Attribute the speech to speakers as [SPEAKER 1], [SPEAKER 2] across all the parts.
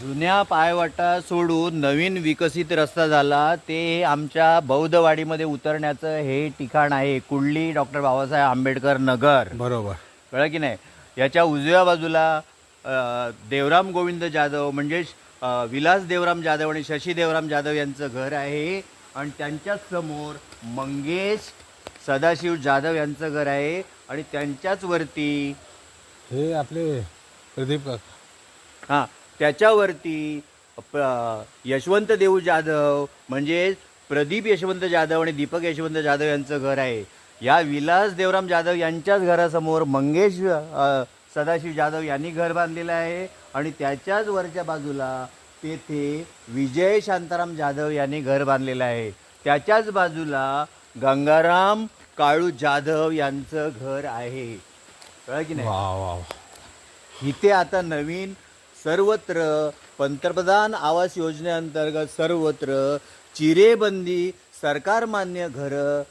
[SPEAKER 1] जुन्या पायवाटा सोडून नवीन विकसित रस्ता झाला ते आमच्या बौद्धवाडीमध्ये उतरण्याचं हे ठिकाण आहे. कुडली डॉक्टर बाबासाहेब आंबेडकर नगर.
[SPEAKER 2] बरोबर.
[SPEAKER 1] कळलं की नाही? याच्या उजव्या बाजूला देवराम गोविंद जाधव म्हणजेच अ, विलास देवराम जाधव आणि शशी देवराम जाधव यांचं घर आहे आणि त्यांच्याच समोर मंगेश सदाशिव जाधव यांचं घर आहे आणि त्यांच्याच वरती
[SPEAKER 2] हे आपले प्रदीप
[SPEAKER 1] हां. त्याच्यावरती प- यशवंत देऊ जाधव म्हणजे प्रदीप यशवंत जाधव आणि दीपक यशवंत जाधव यांचं घर आहे. या विलास देवराम जाधव यांच्याच घरासमोर मंगेश सदाशिव जाधव यांनी घर बांधलेलं आहे. आणि त्याच्याच वरच्या बाजूला तेथे विजय शांताराम जाधव यांनी घर बांधलेलं आहे. त्याच्याच बाजूला गंगाराम काळू जाधव यांचं घर आहे. कळलं की नाही. इथे आता नवीन सर्वत्र पंतप्रधान आवास योजनेअंतर्गत सर्वत्र चिरेबंदी सरकारमान्य घरं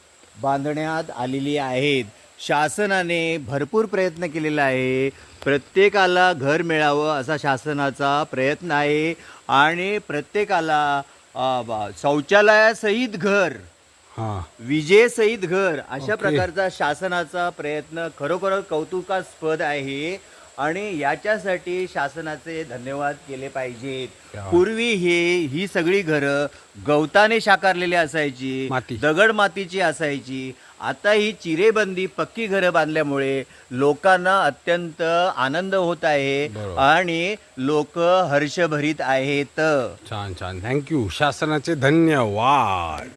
[SPEAKER 1] बांधण्यात आलेली आहेत. शासनाने भरपूर प्रयत्न केलेला आहे. प्रत्येकाला घर मिळावं असा शासनाचा प्रयत्न आहे. आणि प्रत्येकाला शौचालयासहित घर
[SPEAKER 2] हां.
[SPEAKER 1] विजेसहित घर अशा
[SPEAKER 2] ओके.
[SPEAKER 1] प्रकारचा शासनाचा प्रयत्न खरोखर कौतुकास्पद आहे. आणि याच्यासाठी शासनाचे धन्यवाद केले पाहिजेत. पूर्वी हे ही सगळी घरं गवताने शाकारलेली असायची
[SPEAKER 2] माती.
[SPEAKER 1] दगड मातीची असायची आता ही चिरेबंदी पक्की घरं बांधल्यामुळे लोकांना अत्यंत आनंद होत आहे
[SPEAKER 2] बरोबर.
[SPEAKER 1] आणि लोक हर्षभरीत आहेत
[SPEAKER 2] छान छान थँक्यू शासनाचे धन्यवाद